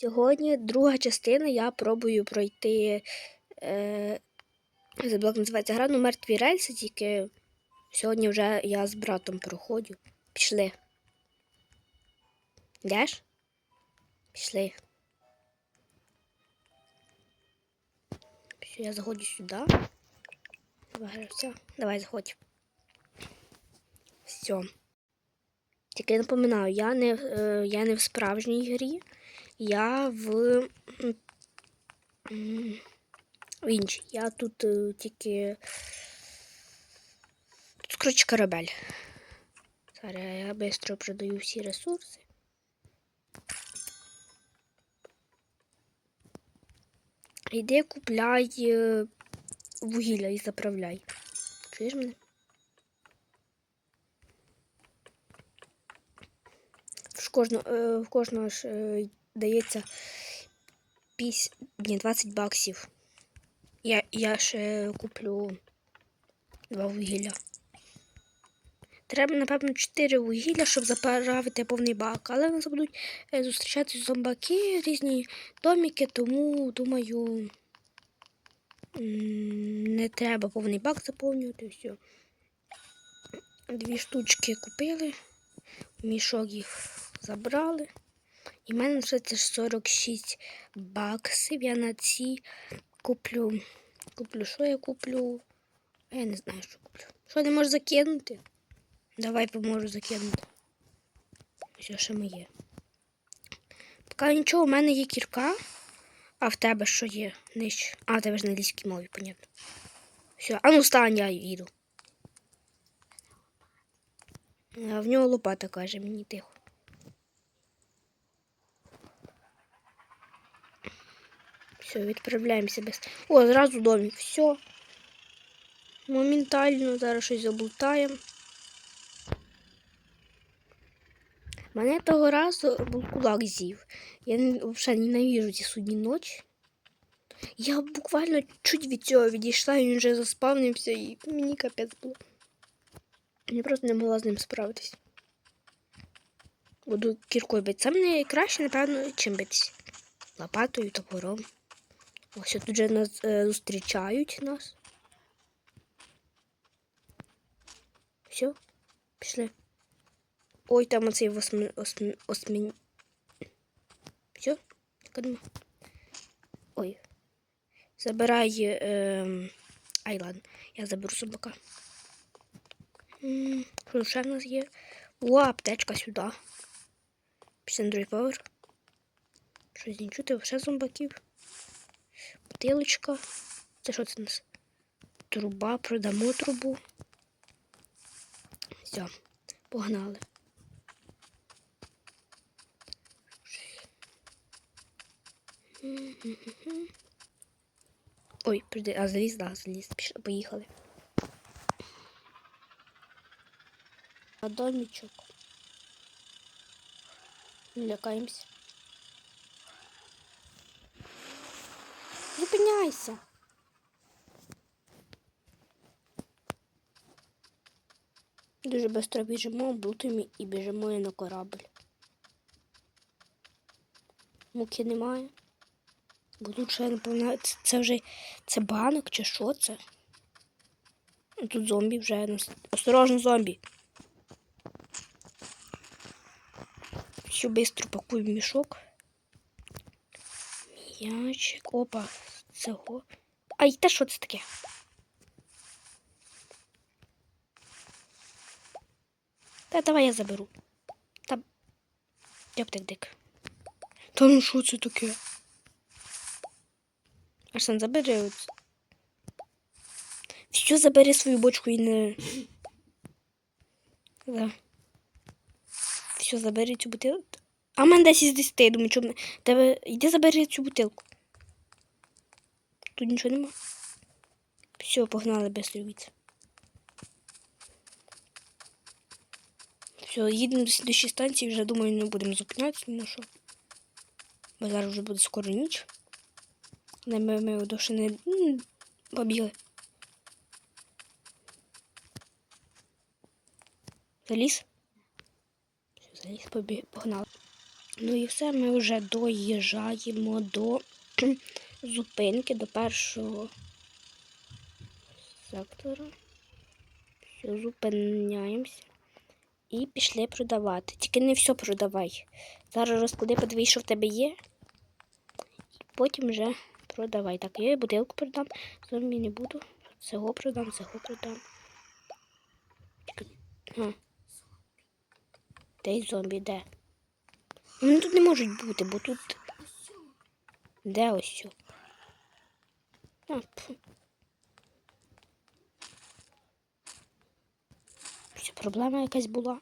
Сьогодні друга частина. Я пробую пройти. Е, блок називається гра, ну мертві рельси, тільки сьогодні вже я з братом проходжу. Пішли. Йдеш? Пішли. Все, я заходжу сюди. Гравця. Давай, заходь. Все. Тільки напоминаю, я не, е, я не в справжній грі, я в, м, м, в іншій. Я тут е, тільки. Тут, коротше, корабель. Зараз я швидко продаю всі ресурси. Йди купляй е, вугілля і заправляй. Чуєш мене? В кожного, е, в кожного ж дається 50, ні, 20 баксів. Я, я ще куплю два вугілля. Треба, напевно, 4 вугілля, щоб заправити повний бак. Але в нас будуть е, зустрічатися зомбаки, різні доміки, тому думаю, не треба повний бак заповнювати. Все. Дві штучки купили, мішок їх забрали. І в мене все це 46 баксів. Я на ці куплю. Куплю, що я куплю? Я не знаю, що куплю. Що не можу закинути? Давай поможу закинути. Все, що моє. Поки нічого, у мене є кірка, а в тебе що є? Нижче. А, в тебе ж на англійській мові, понятно. Все, а ну стань, я їду. А в нього лопата каже мені тихо. Все, відправляємося без. О, зразу домик. Все. Моментально зараз щось заблутаємо. Мене того разу був кулак з'їв. Я взагалі ненавижу ці судні ночі. Я буквально чуть від цього відійшла, і він вже заспавнився, і мені капець було. Я просто не могла з ним справитись. Буду кіркою бити. Це мені краще, напевно, чим битись. Лопатою, топором. Ось тут вже нас е, зустрічають нас. Все, пішли. Ой, там оцей восьми, осьми, осьмін... Все. Ой. Забирай. Е, ай, ладно, я заберу собака. Що ще в нас є? О, аптечка сюди. Після другий поверх. Щось не чути, ще зомбаків. Бутилочка. Це що це у нас? Труба, продамо трубу. Все, погнали. Ой, приди, а заліз, да, заліз. Поїхали. А домічок. Не Зупиняйся. Дуже швидко біжимо, блутуємо і біжимо на корабль. Муки немає. Бо тут ще, напевно, це, вже це банок чи що це? Ну, Тут зомбі вже. нас- Осторожно, зомбі. Все швидко пакую в мішок. М'ячик. Опа, цього. Ай, та що це таке? Та давай я заберу. Та. Йоптик дик. Та ну що це таке? Арсен, забери. От. Все, забери свою бочку і не. Да. Все, забери цю бутилку. А в мене 10 із 10, я думаю, чому. Тебе. Йди забери цю бутилку. Тут нічого нема. Все, погнали без любіться. Все, їдемо до слідчої станції, вже думаю, не будемо зупинятися на що. Бо зараз вже буде скоро ніч. Не ми, ми довше не побігли. Заліз? Заліз, побіг, погнали. Ну і все, ми вже доїжджаємо до зупинки, до першого сектора. Все, зупиняємося. І пішли продавати. Тільки не все продавай. Зараз розклади, подивись, що в тебе є. І потім вже продавай. Так, я і бутилку продам, зомбі не буду. Цього продам, цього продам. А. Де зомбі, де? Вони тут не можуть бути, бо тут. Де ось що? А, пф. Проблема якась була?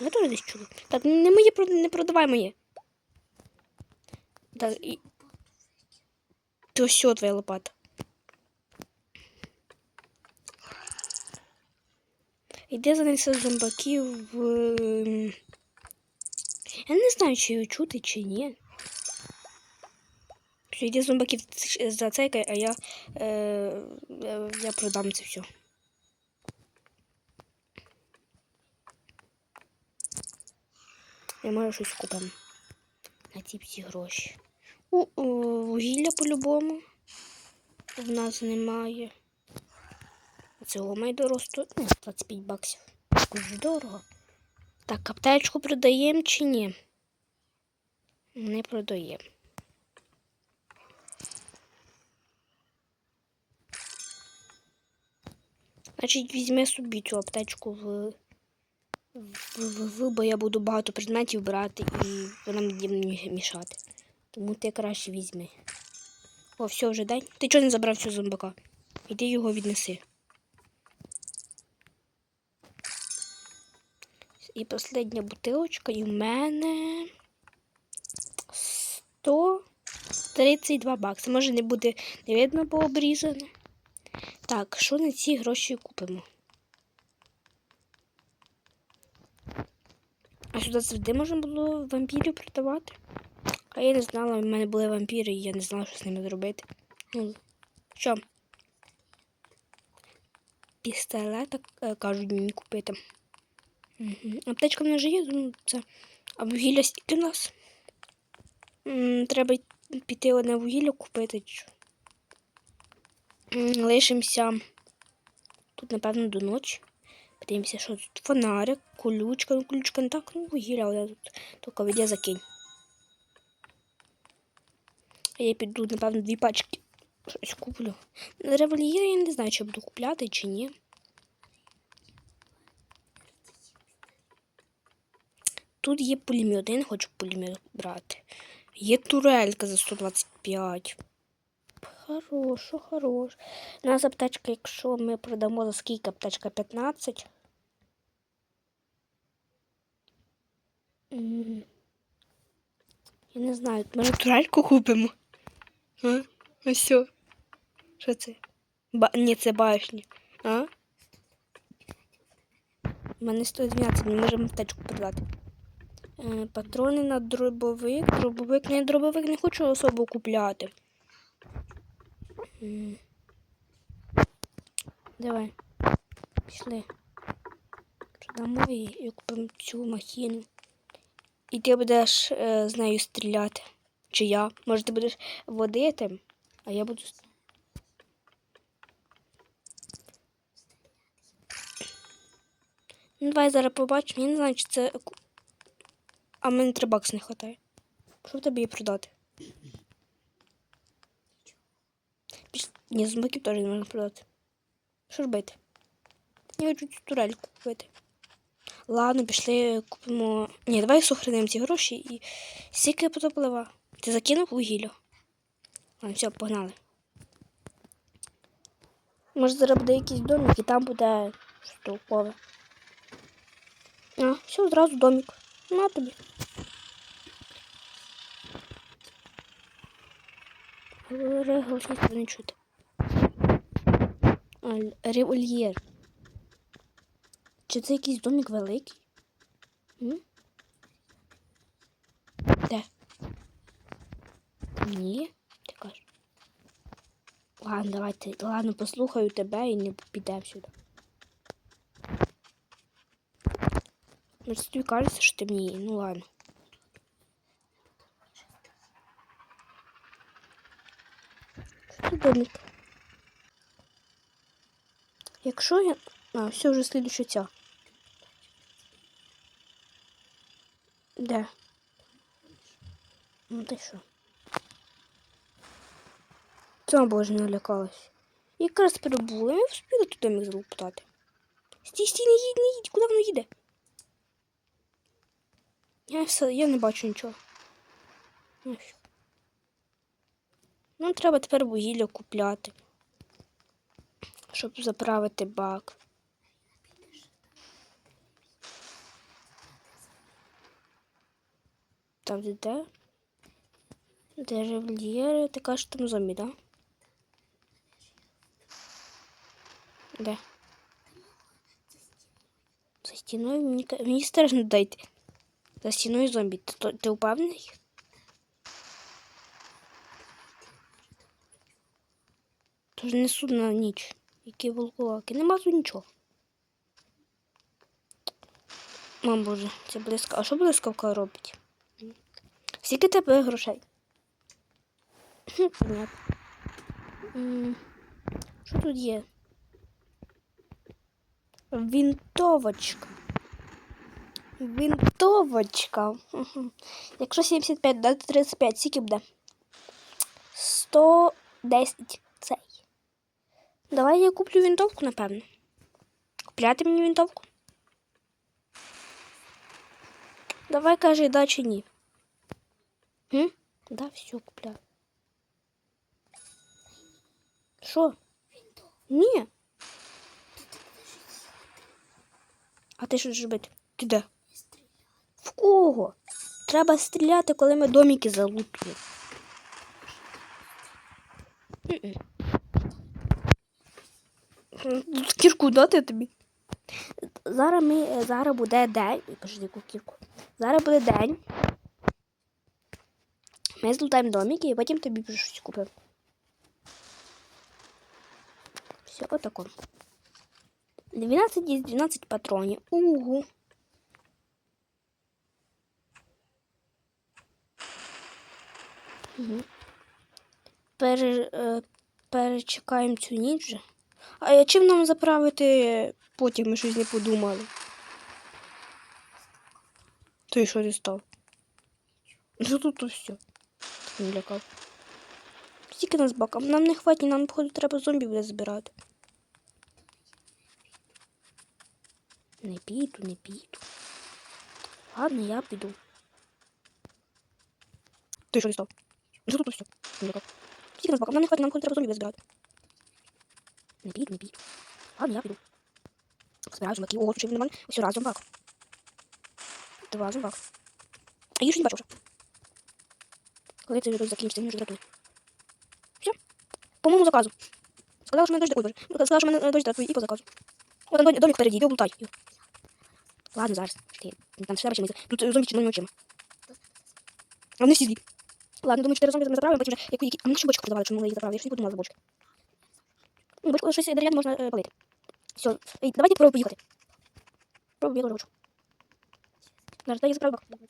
Я теж десь чула. Так, не моє не продавай моє. Так, і. То що твоя лопата? Іде занесе зомбаків в. Я не знаю, чи його чути, чи ні. Йде зомбаків за цей, а я, е, е, я продам це все. Я може щось купимо на ці всі гроші. У, у, вугілля по-любому. В нас немає. Цього має доросту. Ну, 25 баксів. Дуже дорого. Так, аптечку продаємо чи ні? Не продаємо. Значить, візьми собі цю аптечку в, в, в, в, бо я буду багато предметів брати і вона мені мені мішати. Тому ти краще візьми. О, все, вже дай. Ти чого не забрав цього зомбака? Іди його віднеси. І остання бутилочка, і в мене 132 бакси. Може не буде не видно, бо обрізане. Так, що на ці гроші купимо? А сюди завжди можна було вампірів продавати? А я не знала, в мене були вампіри, і я не знала, що з ними зробити. Ну, що? Пістолета, е, кажуть, мені купити. Аптечка в нас же є, ну це. А вугілля стільки в нас. Треба піти одне вугілля купити. Лишимося тут, напевно, до ночі. Подивимося, що тут фонарик, колючка, ну колючка не так, ну вугілля, але тут тільки веде закинь. А я піду, напевно, дві пачки щось куплю. Револьєр я не знаю, чи буду купляти, чи ні. Тут є пулемет, я не хочу пулемет брати. Є турелька за 125. Хорошо, хорош. У нас аптечка, якщо ми продамо за скільки аптечка 15. Я не знаю, може турельку купимо? А? Ось що? Що це? Ба... Ні, це башня. А? У мене 112, ми можемо аптечку продати. Е, Патрони на дробовик. Дробовик, не дробовик не хочу особо купляти. Давай. Пішли. Продамо її і купимо цю махіну. І ти будеш е, з нею стріляти. Чи я? Може, ти будеш водити, а я буду. Ну, давай зараз побачимо. Я не знаю, чи це. А мене 3 бакси не вистачає. Що тебе є продати? Ні, зомбаків теж не можна продати. Що робити? Я хочу цю турельку купити. Ладно, пішли, купимо. Ні, давай сохранимо ці гроші і скільки потоплива. Ти закинув вугілля? Ладно, все, погнали. Може зараз буде якийсь домик і там буде толкове. А, все, одразу домик. На тобі. Говори не чути. Револьєр. Чи це якийсь домик великий? М? Де? Ні, ти кажеш. Ладно, давайте. Ладно, послухаю тебе і не підемо сюди. Может, тебе кажется, что ты мне... Ну ладно. І домик. Якщо я... А, все, уже следующее тело. Да. Ну ти що? Цього боже налякалась. Якраз прибула, я не встигла тут домик залопотати. Стій, стій, не їдь, не їдь, куда воно їде? Я все, я не бачу нічого. Ну. Треба тепер вугілля купляти, щоб заправити бак. Так, де де? Де? Ти кажеш, там зомбі, да? Де? За стіною мені, мені страшно дайте. За стіною зомбі. Ти, ти упевнений? Тож не судна ніч. Які волкулаки. Нема тут нічого. Мам боже, це близько. А що блискавка робить? Скільки тебе грошей? Понятно. Що тут є? Вінтовочка. Вінтовочка. Мгм. Якщо 75 дати 35, скільки буде? 110 цей. Давай я куплю винтовку, напевно. Купляти мені винтовку? Давай кажи, да чи ні. М? Да, все, купляю. Що? Ні. А ти що ж робити? Ти де? В кого? Треба стріляти, коли ми домики залутуємо. Кірку дати тобі. Зараз ми зараз буде день. Кажи, яку кірку. Зараз буде день. Ми злутаємо домики і потім тобі щось купимо. Все, отако. 12 із 12 патронів. Угу. Пере, е, перечекаємо цю ніч. А чим нам заправити потім ми щось не подумали? Ти що ти став? Ну тут то все. Лякав. Скільки нас баком? Нам не хватить, нам, походу, треба зомбі буде збирати. Не піду, не піду. Ладно, я піду. Ти що ти став? Ну тут все. Не лякав. Скільки? Нам не хватить, нам треба зомбі збирати. Не піду, не піду. Ладно, я піду. Збираю зомбаки. Ого, тут ще нормально. Ось раз зомбак. Два зомбак. А їх ще не бачу вже. Коли цей відео закінчиться, мені вже дратує. Все. По моєму заказу. Сказала, що мене дощ такий боже. Сказала, що мене дощ такий і по заказу. О, там домик впереді, йди облутай. Ладно, зараз. Ти, там все речі Тут зомбі червоними очима. А вони всі злі. Ладно, думаю, чотири зомбі ми заправимо, потім вже яку які. А ми ще бочку продавали, ми могли її заправити. Я ж не подумала за бочки. Ну, бочку щось дерев'яне можна е, палити. Все. Ей, давайте пробуй поїхати. Пробуй, я теж хочу. Зараз, дай я заправлю бак.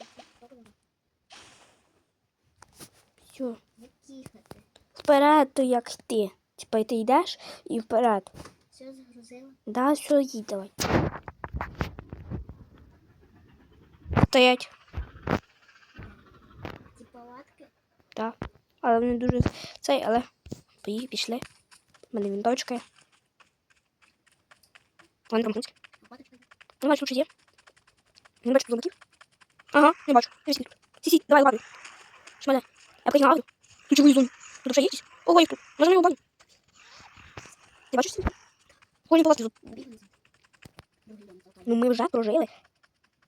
Все. Вперед, то як йти. Типа ти йдеш і вперед. Все загрузила. Да, все, їдь давай. Стоять. Ці палатки. Так. Але вони дуже цей, але поїхали, пішли. У мене вінтовочка. Вони там. Не бачу, чи є. Не бачу зомбаків. Ага, не бачу. Не сі. Сі, сі, давай, ладно. Шмаля. Я поїхала авто. Тут чого? Тут вже є? Ого, їх тут. Можемо його баню. Ти бачиш? Ходім дом залутали. Ну, ми вже прожили.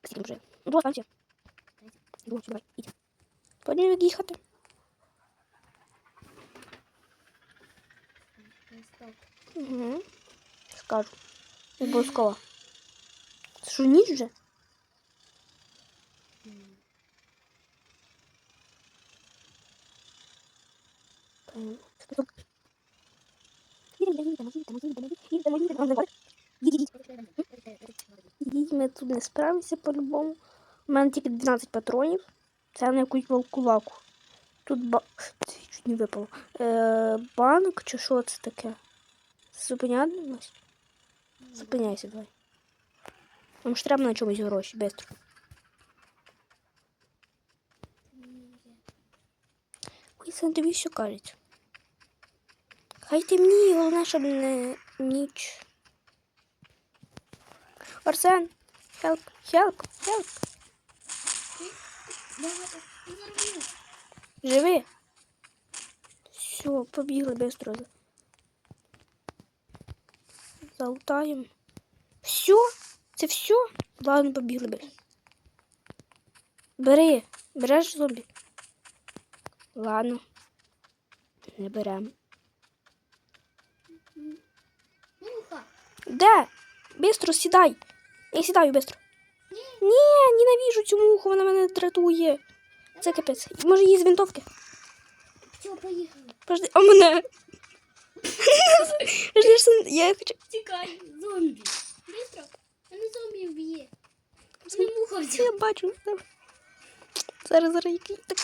Скільки ми? Ну, друга станція. Друга, давай, їдь. Потім їхати. Угу. Скажу. Обов'язково. Що, ніч вже? Ми тут не справимося по-любому. У мене тільки 12 патронів. Це на якусь волкулаку. Тут ба... Чуть не випало. Е, банк чи що це таке? Зупинялась? Зупиняйся, давай. Нам ж треба на чомусь гроші, быстро. Ой, тобі що кажуть. Хай темніє, головне, щоб не ніч. Арсен, help. Давай, зарву. Живи. Все, побігли быстро. Залутаємо. Все? Це все? Ладно, побігли быстро. Бери. Береш зомбі? Ладно. Не беремо. Муха. Де? Бистро сідай. Я сідаю бистро. Ні, ненавіжу цю муху, вона мене дратує. Це капець. Може її з винтовки? Все, поїхали. Подожди, а мене. Що я хочу. Тікай, зомбі. Бистро. Мене зомбі вб'є. Мене муха взяла. Я бачу. Зараз, зараз, який. Так,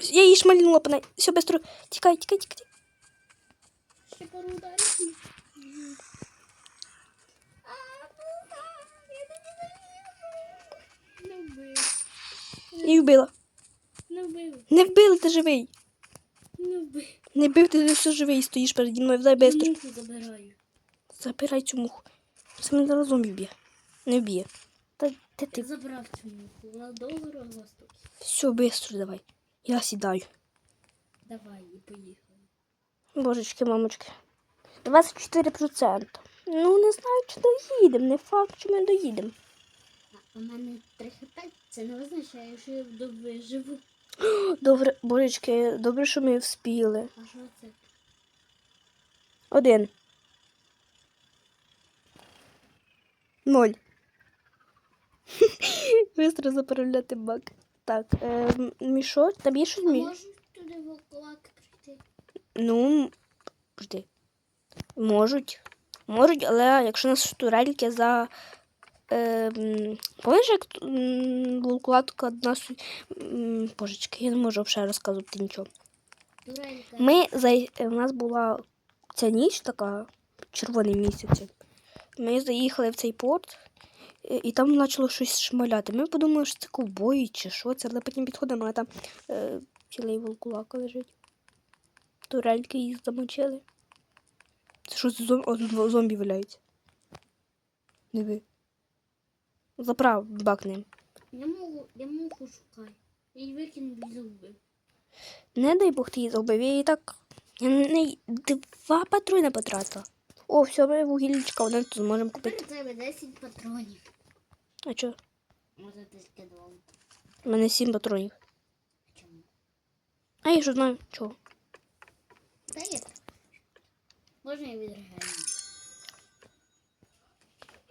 я її шмальнула по неї. Все, бистро. Тікай, тікай, тікай. Ще пару ударів. Не. І вбила. Не вбив. Не вбили, ти живий. Не вбив. Не вбив, ти все живий стоїш переді мною. Дай бистро. Муху забираю. Забирай цю муху. Це мене зараз зомбі вб'є. Не вб'є. Та де Ти ти? забрав цю муху. Вона довго росла тут. Все, бистро давай. Я сідаю. Давай і поїхали. Божечки, мамочки. 24%. Ну, не знаю, чи доїдемо. Не факт, що ми доїдемо. У мене 3 хп. Це не означає, що я виживу. Добре, божечки, добре, що ми вспіли. А що це? Один. Ноль. Быстро заправляти бак. Так, е, мішок. Там є щось мі... можу туди вовкулаки прийти? Ну, жди. Можуть. Можуть, але якщо нас турельки за. Е, м, як вулкулатка нас. Божечки, я не можу взагалі розказувати нічого. Ми. У нас була ця ніч така, червоний місяць. Ми заїхали в цей порт, і- там почало щось шмаляти. Ми подумали, що це ковбої чи що це, але потім підходимо, а там е, цілий волкулака лежить. Турельки їх замочили. Це що за зом... Зомбі валяються. Диви. Заправ бакнем. Я муху, я муху шукаю. Я її викину в зуби. Не дай Бог ти її зробив. Я її так. Я не два патрони потратила. О, все, ми вугіллячка, вона тут зможемо купити. у тебе 10 патронів. А чо? Може ти скидував. У мене сім патронів. Чому? А я що знаю, чого. Та є. Можна я відригаю?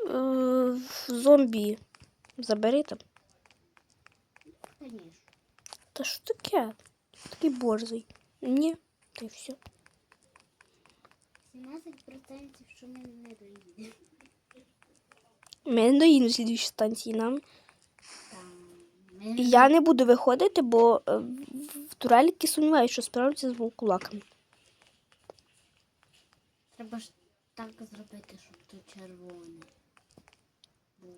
Е, зомбі. Забери там. Звісно. Та що таке? Такий борзий. Ні, та й все. 17% що ми не доїдемо. Ми не доїдемо станції нам. Я не буду виходити, бо е, в турельки сумніваюся, що справляться з вовкулаками. Треба ж так зробити, щоб тут червоне. було.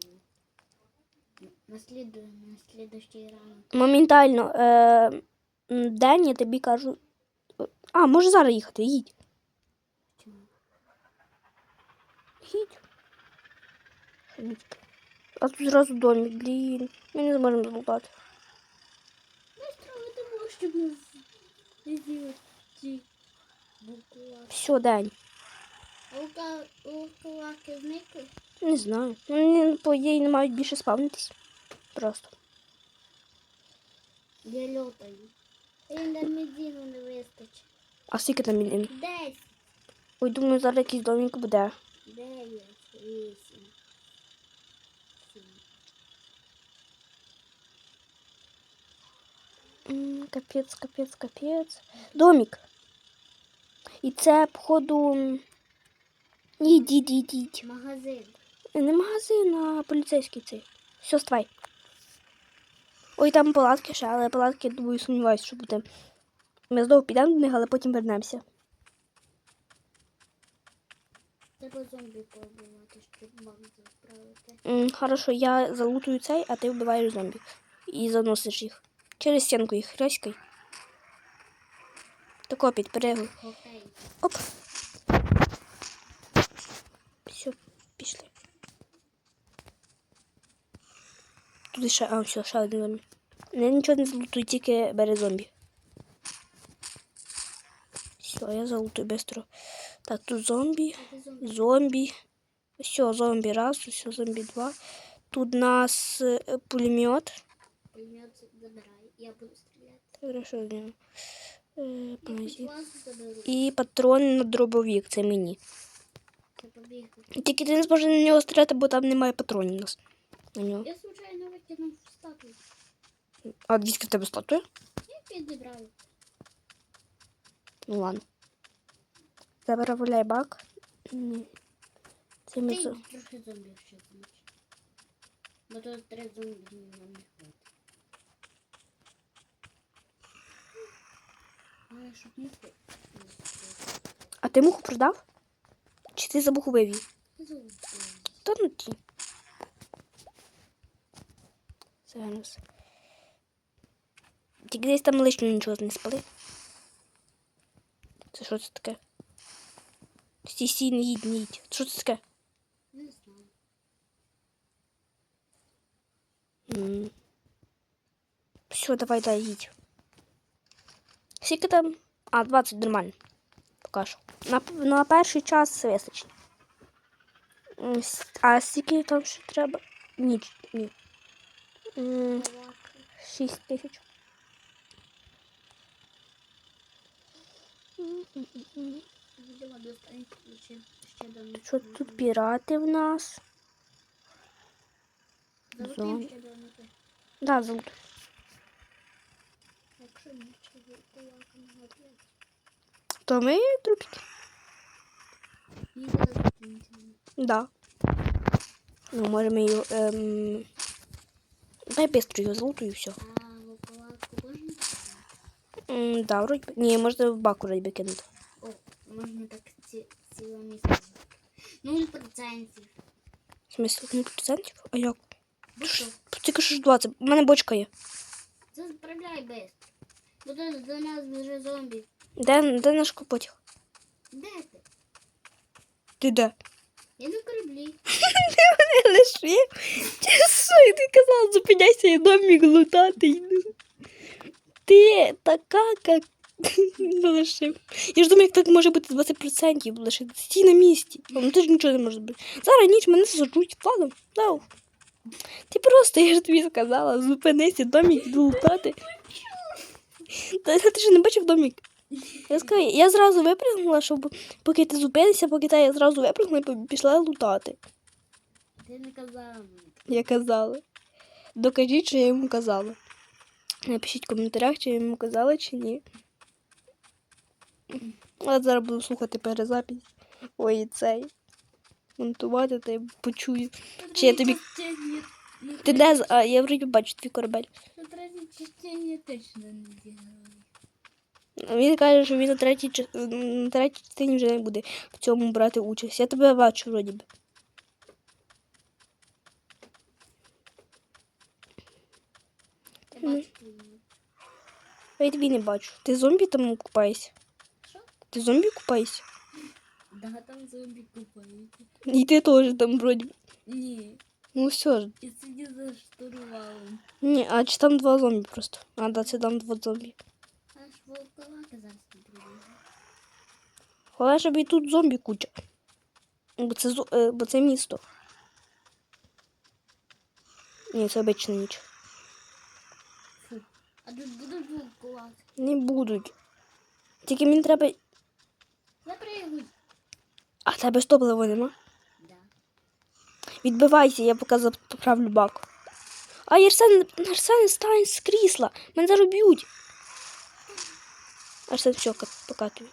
На сліду, на слідущий ранок. Моментально. Е, м, день я тобі кажу. А, може зараз їхати, їдь. Чому? Їдь. Їдь. А тут зразу домик, блін. Ми не зможемо залутати. Быстро тому, щоб не з- не з'їли ці букулаки. Все, день. А букулаки зникли? Не знаю. Вони, по ідеї, не мають більше спавнитись. Просто. Я льотаю. Я на медіну не вистачить. А скільки там мільйон? Десять, Ой, думаю, зараз якийсь домик буде. дев'ять, вісім. М, Капець, капець, капець. Домик. І це, походу. м, ідіть, ідіть. Магазин. Не магазин, а поліцейський цей. Все, ствай. Ой, там палатки ще, але палатки, думаю, сумніваюся, що буде Ми знову підемо до них, але потім вернемося. Треба зомбі побивати, щоб бак заправити. М, хорошо, я залутую цей, а ти вбиваєш зомбі. І заносиш їх. Через стінку їх рязькай. Тако підперегуй. Окей. Оп. Все, пішли. Тут ще, а, все, ще один. Не, нічого не залутуй, тільки бери зомбі. Все, я залутую быстро. Так, тут зомбі, зомбі. Все, зомбі раз, все, зомбі два. Тут у нас е, пулемет. пулемет забирай. Я буду стріляти. Хорошо, з нього. Е. І патрон на дробовик, це мені. Тільки ти не зможеш на нього стріляти, бо там немає патронів у нас. На нього. Я случайно викинув статую. А звідки в тебе статуя? Я підібрав. Ну ладно. Заправляй бак. Це ми Ти трохи зомбі ще замочи. Бо тут три зомбі нам не хватить. Але щоб не. А ти муху продав? Чи ти за муху вивів? Та ну ті. Зараз. Тільки десь там лишнього нічого не спали. Це що це таке? Стій, стій, не їдь, не їдь. Що це таке? Не знаю. Все, давай, дай їдь. Скільки там? А, 20 нормально. Покажу. На, на перший час вистачить. А скільки там ще треба? Ні, ні. М, Давай. 6 тисяч. Що тут пірати в нас? Зомбі. ще до них. Да, золото. Якщо нічого кулака не. То ми трупики. Ні. Да. Ну, можемо її. Ем... Дай быстро його золоту і все. А? М, да, вроді. би. Ні, можна в бак вроді би кинути. О, можна так місце. Нуль процентів. В смысле, ну процентів? А як? Що? Тільки що ж 20. У мене бочка є. Заправляй без. Бо тут до нас вже зомбі. Де, де наш потяг? Де ти? Ти де? Я на кораблі. Не лишив. Що ти казала, зупиняйся, я домик лутати йду. Ти така, як лишив. Я ж думаю, як так може бути 20% лише. Стій на місці. Ну ти ж нічого не можеш зробити. Зараз ніч мене сажуть. Ладно, дав. Ти просто, я ж тобі сказала, зупинися, домик йду. Та ти ж не бачив домик. Я сказала, я зразу випрыгнула, щоб поки ти зупинишся, поки та я зразу випрыгнула і пішла лутати. Ти не казала мені. Я казала. Докажіть, що я йому казала. Напишіть в коментарях, чи я йому казала, чи ні. А зараз буду слухати перезапись. Ой, цей. Монтувати та я почую. Чи я тобі- Ти де? А, я вроді бачу твій корабель. Третій частині точно не зіграю. Він каже, що він на третій, на третій частині вже не буде в цьому брати участь. Я тебе бачу, вроді би. А я тобі не бачу. Ти зомбі там купаєшся? Що? Ти зомбі купаєшся? Да, там зомбі купаються. І ти теж там вроді. Ні, Ну все ж. я сидів за штурвалом. Ні, а чи там два зомбі просто? А, да, це там два зомбі. Аж зараз не прибігає. Головне, щоб і тут зомбі куча. Бо це, е, бо це місто. Ні, це обична ніч. Фу. А тут будуть волковаки. Не будуть. Тільки мені треба. Запригуй. А тебе ж топлива нема. Да. Відбивайся, я поки заправлю бак. А Арсен, Арсен, стань з крісла. Мене зараз б'ють. Арсен, все, покатує.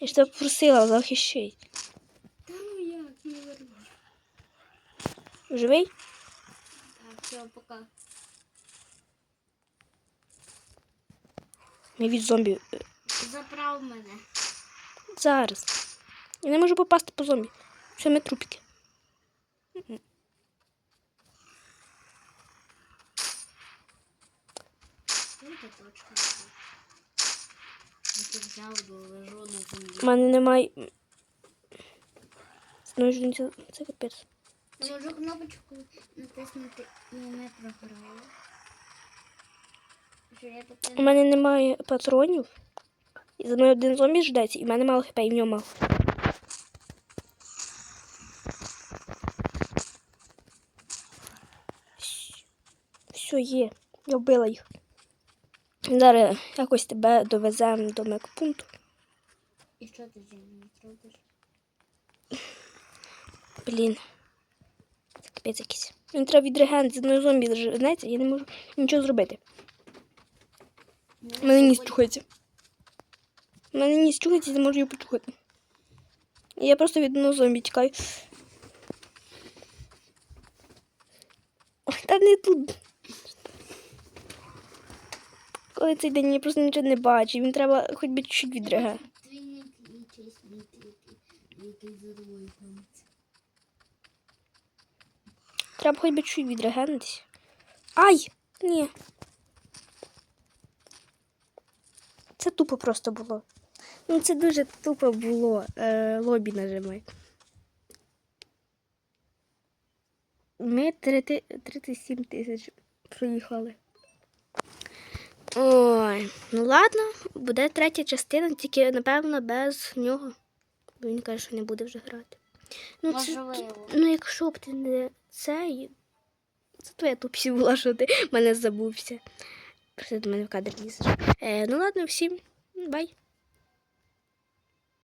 Я ж тебе просила, захищай. Та ну як, не верну. Живий? Так, все, пока. Ми від зомбі. Забрав мене. Зараз. Я не можу попасти по зомбі. Все, ми трупики. Ну, це точно. Бо лежу на У мене немає. Ну, це, це капець. Я можу кнопочку натиснути і ми програли. У мене немає патронів. І за мною один зомбі ждеться, і в мене мало хп, і в нього мало. Все є. Я вбила їх. Зараз якось тебе довеземо до мекпункту. І що ти зі мною зробиш? Блін. Це капець якийсь. Мені треба відрегент, зі мною зомбі ж- знаєте, я не можу нічого зробити. У мене ніс чухається. У мене ніс чухається, я не можу його почухати. Я просто від одного зомбі тікаю. Та не тут. Коли цей день я просто нічого не бачу, їм треба хоч би чуть-чуть відрега. Треба хоч би чуть відрегенитись. Ай! Ні. Це тупо просто було. Ну, це дуже тупо було. Е, лобі нажимай. Ми 37 тисяч проїхали. Ой, ну ладно, буде третя частина, тільки, напевно, без нього. Бо він каже, що не буде вже грати. Ну, це, Ну, якщо б ти не цей. Це твоя тупсі була, що ти мене забувся. Просто до мене в кадр лізеш. Е, ну ладно, всім. Бай.